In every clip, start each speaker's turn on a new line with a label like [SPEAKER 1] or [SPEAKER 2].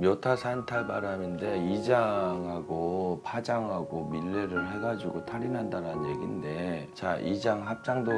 [SPEAKER 1] 묘타 산탈 바람인데 이장하고 파장하고 밀레를 해가지고 탈이 난다는 얘긴데 자 이장 합장도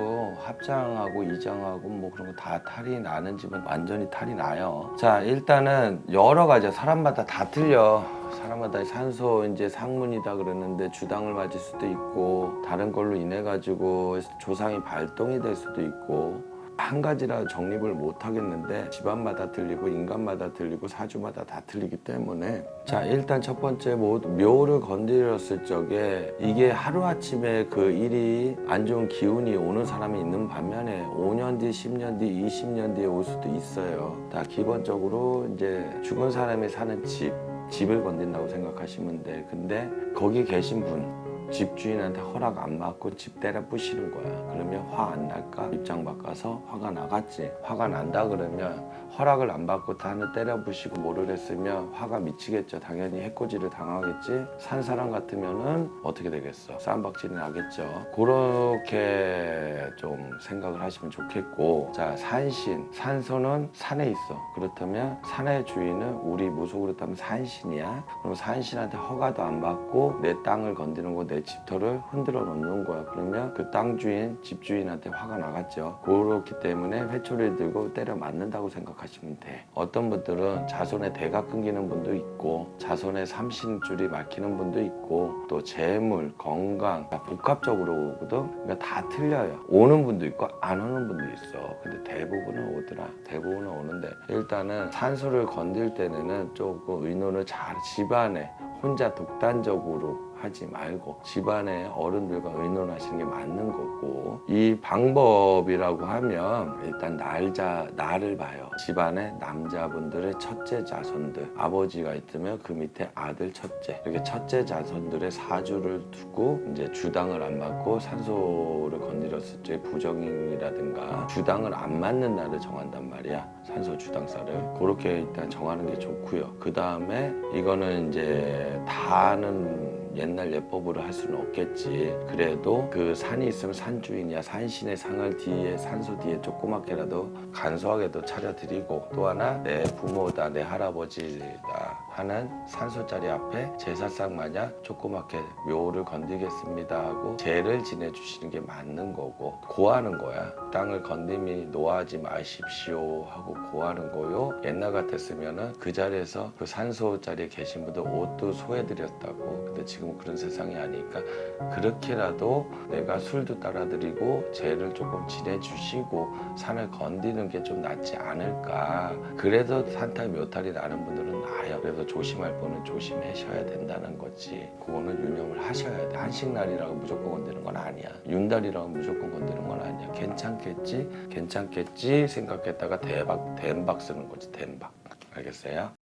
[SPEAKER 1] 합장하고 이장하고 뭐 그런 거 다 탈이 나는 집은 완전히 탈이 나요. 자 일단은 여러 가지 사람마다 다 틀려. 사람마다 산소 이제 상문이다 그러는데 주당을 맞을 수도 있고 다른 걸로 인해 가지고 조상이 발동이 될 수도 있고 한 가지라 정립을 못 하겠는데 집안마다 틀리고 인간마다 틀리고 사주마다 다 틀리기 때문에 자 일단 첫 번째 뭐 묘를 건드렸을 적에 이게 하루아침에 그 일이 안 좋은 기운이 오는 사람이 있는 반면에 5년 뒤, 10년 뒤, 20년 뒤에 올 수도 있어요. 다 기본적으로 이제 죽은 사람이 사는 집 집을 건든다고 생각하시면 돼. 근데 거기 계신 분 집주인한테 허락 안 받고 집 때려 부시는 거야. 그러면 화 안 날까? 입장 바꿔서 화가 나갔지. 화가 난다 그러면 허락을 안 받고 단을 때려 부시고 뭐를 했으면 화가 미치겠죠. 당연히 해코지를 당하겠지. 산 사람 같으면은 어떻게 되겠어? 쌈박질이 나겠죠. 그렇게 좀 생각을 하시면 좋겠고. 자, 산신. 산소는 산에 있어. 그렇다면 산의 주인은 우리 무속으로 따면 산신이야. 그럼 산신한테 허가도 안 받고 내 땅을 건드는 거내 집터를 흔들어 놓는 거야. 그러면 그 땅 주인, 집주인한테 화가 나갔죠. 그렇기 때문에 회초리를 들고 때려 맞는다고 생각하시면 돼. 어떤 분들은 자손의 대가 끊기는 분도 있고 자손의 삼신줄이 막히는 분도 있고 또 재물, 건강 다 복합적으로 오거든. 그러니까 다 틀려요. 오는 분도 있고 안 오는 분도 있어. 근데 대부분은 오더라. 대부분은 오는데 일단은 산소를 건들 때는 조금 의논을 잘 집안에 혼자 독단적으로 하지 말고 집안의 어른들과 의논하시는 게 맞는 거고 이 방법이라고 하면 일단 날자 나를 봐요. 집안의 남자분들의 첫째 자손들 아버지가 있으면 그 밑에 아들 첫째. 이렇게 첫째 자손들의 사주를 두고 이제 주당을 안 맞고 산소를 건드렸을 때 부정이라든가 주당을 안 맞는 날을 정한단 말이야. 산소 주당사를 그렇게 일단 정하는 게 좋고요. 그 다음에 이거는 이제 다는 옛날 예법으로 할 수는 없겠지. 그래도 그 산이 있으면 산 주인이야. 산신의 상을 뒤에 산소 뒤에 조그맣게라도 간소하게도 차려드리고 또 하나 내 부모다 내 할아버지다 하는 산소 자리 앞에 제사상 마냥 조그맣게 묘를 건드리겠습니다 하고 제를 지내주시는 게 맞는 거고 고하는 거야. 땅을 건드림이 노하지 마십시오 하고 고하는 거요. 옛날 같았으면은 그 자리에서 그 산소 자리에 계신 분들 옷도 소해드렸다고. 근데 지금 그런 세상이 아니니까 그렇게라도 내가 술도 따라드리고 죄를 조금 지내주시고 산을 건드리는 게 좀 낫지 않을까. 그래도 산탈 묘탈이 나는 분들은 나아요. 그래서 조심할 분은 조심하셔야 된다는 거지. 그거는 유념을 하셔야 돼. 한식날이라고 무조건 건드는 건 아니야. 윤달이라고 무조건 건드는 건 아니야. 괜찮겠지? 괜찮겠지? 생각했다가 대박, 댐박 쓰는 거지. 댐박. 알겠어요?